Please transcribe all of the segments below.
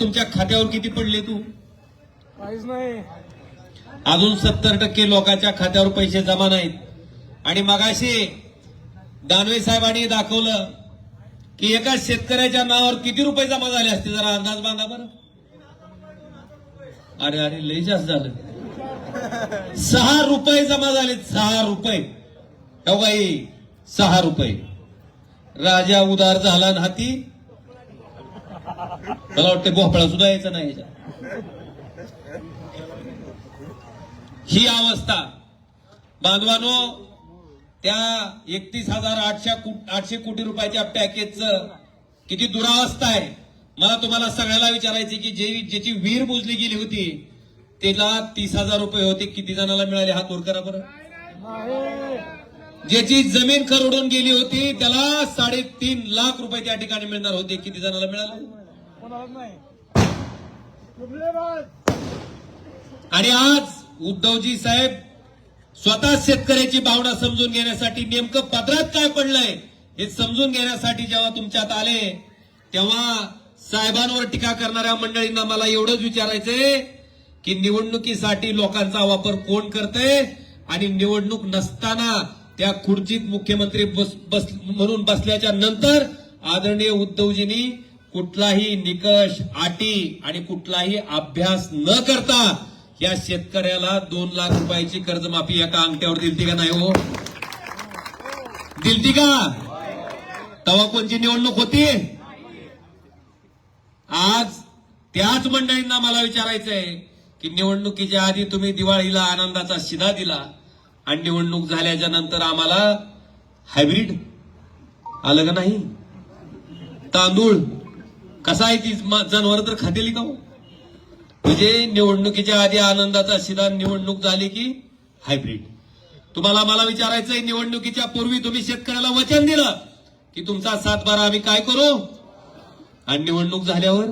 तुमच्या खात्यावर किती पडले तू? काहीच नाही. अजून सत्तर टक्के लोकांच्या खात्यावर पैसे जमा नाहीत. आणि मगाशी दानवे साहेबांनी दाखवलं की एका शेतकऱ्याच्या नावावर किती रुपये जमा झाले असते? जरा अंदाज बांधा बरं. अरे अरे लय जास्त झालं. सहा रुपये जमा झाले सहा रुपये. हो बाई सहा रुपये. राजा उदार झाला आणि हाती. मला वाटतं भोपळा सुद्धा यायचा नाही ही अवस्था. बांधवानो त्या एकतीस हजार आठशे आठशे कोटी रुपयाच्या पॅकेजचं किती दुरावस्था आहे. मला तुम्हाला सगळ्याला विचारायचे की जे ज्याची वीर बुजली गेली होती त्याला तीस हजार रुपये होते. किती जणांना मिळाले? हात वर करा बरं. ज्याची जमीन खरडून गेली होती त्याला साडेतीन लाख रुपये त्या ठिकाणी मिळणार होते. किती जणांना मिळाले? नाही. आणि आज उद्धवजी साहेब स्वतः शेतकऱ्याची भावना समजून घेण्यासाठी नेमकं पदरात काय पडलंय हे समजून घेण्यासाठी जेव्हा तुमच्यात आले तेव्हा साहेबांवर टीका करणाऱ्या मंडळींना मला एवढंच विचारायचंय की निवडणुकीसाठी लोकांचा वापर कोण करते आणि निवडणूक नसताना त्या खुर्चीत मुख्यमंत्री बस बस म्हणून बसल्याच्या नंतर आदरणीय उद्धवजींनी कुठलाही निकष अटी आणि कुठलाही अभ्यास न करता या शेतकऱ्याला दोन लाख रुपयाची कर्जमाफी एका अंगठ्यावर दिलती का नाही हो? दिलती का? तवा कोणची निवडणूक होती? आज त्याच मंडळींना मला विचारायचंय की निवडणुकीच्या आधी तुम्ही दिवाळीला आनंदाचा शिधा दिला आणि निवडणूक झाल्याच्यानंतर आम्हाला हायब्रिड आलं का नाही? तांदूळ कसा आहे ती जनावर तर खातेली का हो? म्हणजे निवडणुकीच्या आधी आनंदाचा शिधा निवडणूक झाली की हायब्रिड तुम्हाला मला विचारायचंय निवडणुकीच्या पूर्वी तुम्ही शेतकऱ्याला वचन दिलं की तुमचा सातबारा आम्ही काय करू? आणि निवडणूक झाल्यावर?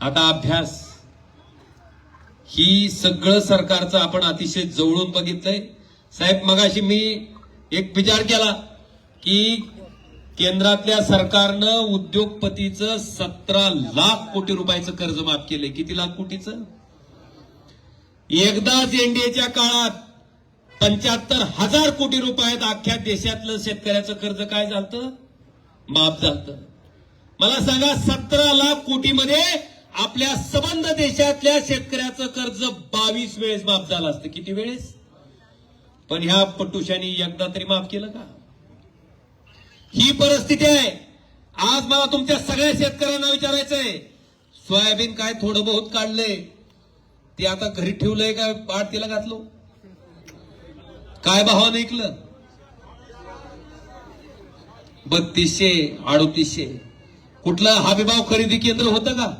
आता अभ्यास. ही सगळं सरकारचं आपण अतिशय जवळून बघितलंय. साहेब मगाशी मी एक विचार केला की केंद्रातल्या सरकारनं उद्योगपतीचं सतरा लाख कोटी रुपयाचं कर्ज माफ केलंय किती लाख कोटीचं? एकदाच एनडीएच्या काळात पंच्याहत्तर हजार कोटी रुपयात अख्ख्या देशातलं शेतकऱ्याचं कर्ज काय झालं माफ झालं मला सांगा सतरा लाख कोटीमध्ये आपल्या संबंध देशातल्या शेतकऱ्याचं कर्ज बावीस वेळेस माफ झालं असतं. किती वेळेस? पण ह्या पटुशानी एकदा तरी माफ केलं का? ही परिस्थिती आहे. आज मला तुमच्या सगळ्या शेतकऱ्यांना विचारायचंय. सोयाबीन काय थोडं बहुत काढलंय? ते आता घरी ठेवलंय का? आडतीला घातलो. काय भावानं ऐकलं बत्तीसशे अडतीसशे. कुठलं हमीभाव खरेदी केंद्र होतं का?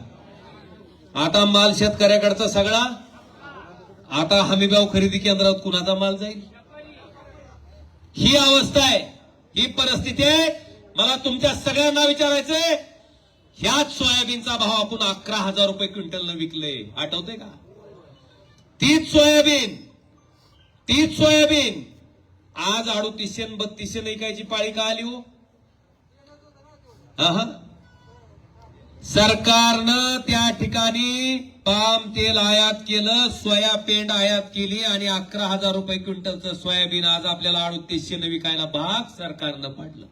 आता माल शेतकऱ्याकडचा सगळा. आता हमीभाव खरेदी केंद्रात कुणाचा माल जाईल? ही अवस्था आहे. ही परिस्थिती आहे. मला तुमच्या सगळ्यांना विचारायचंय. ह्याच सोयाबीनचा भाव आपण अकरा हजार रुपये क्विंटलनं विकले. आठवते का? तीच सोयाबीन. तीच सोयाबीन. आज अडुतीसशे आणि बत्तीसशे ऐकायची पाळी का आली हो? अहं. सरकारनं त्या ठिकाणी पाम तेल आयात केलं सोया पेंड आयात केली आणि अकरा हजार रुपये क्विंटलचं सोयाबीन आज आपल्याला अडतीसशे न विकायला भाग सरकारनं पाडलं.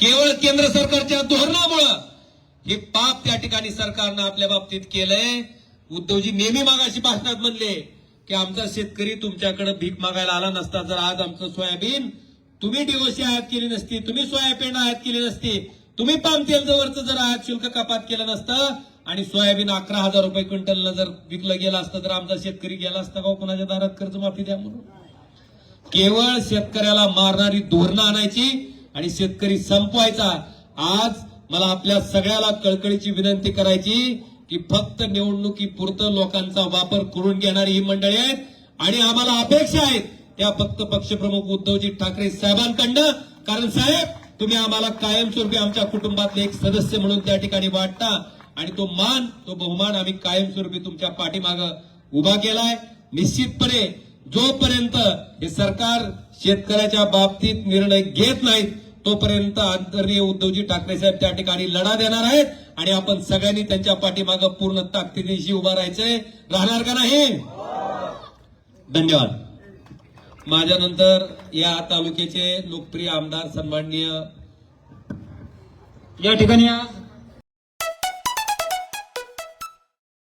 केवळ केंद्र सरकारच्या धोरणामुळं हे पाप त्या ठिकाणी सरकारनं आपल्या बाबतीत केलंय. उद्धवजी नेहमी मागाशी भाषणात म्हणले की आमचा शेतकरी तुमच्याकडे भीक मागायला आला नसता जर आज आमचं सोयाबीन तुम्ही डिओसी आयात केली नसती तुम्ही सोयाबीन आयात केली नसती तुम्ही पाम तेल जर आयात शुल्क कपात केलं नसतं आणि सोयाबीन अकरा हजार रुपये क्विंटलला जर विकलं गेलं असतं तर आमचा शेतकरी गेला असता का हो? कुणाच्या दारात कर्जमाफी द्या म्हणून? केवळ शेतकऱ्याला मारणारी धोरणं आणायची आणि शेतकरी संपवायचा. आज मला आपल्या सगळ्याला कळकळीची विनंती करायची की फक्त निवडणुकीपुरतं लोकांचा वापर करून घेणारी ही मंडळी आहेत आणि आम्हाला अपेक्षा आहेत त्या फक्त पक्षप्रमुख उद्धवजी ठाकरे साहेबांकडनं. कारण साहेब तुम्ही आम्हाला कायमस्वरूपी आमच्या कुटुंबातले एक सदस्य म्हणून त्या ठिकाणी वाटता आणि तो मान तो बहुमान आम्ही कायमस्वरूपी तुमच्या पाठीमागं उभा केलाय. निश्चितपणे जोपर्यंत हे सरकार शेतकऱ्याच्या बाबतीत निर्णय घेत नाहीत तोपर्यंत आदरणीय उद्धवजी ठाकरे साहेब त्या ठिकाणी लढा देणार आहेत आणि आपण सगळ्यांनी त्यांच्या पाठीमागं पूर्ण ताकदीनिशी उभा राहायचंय राहणार का नाही? धन्यवाद. माझ्यानंतर या तालुक्याचे लोकप्रिय आमदार सन्माननीय या ठिकाणी आज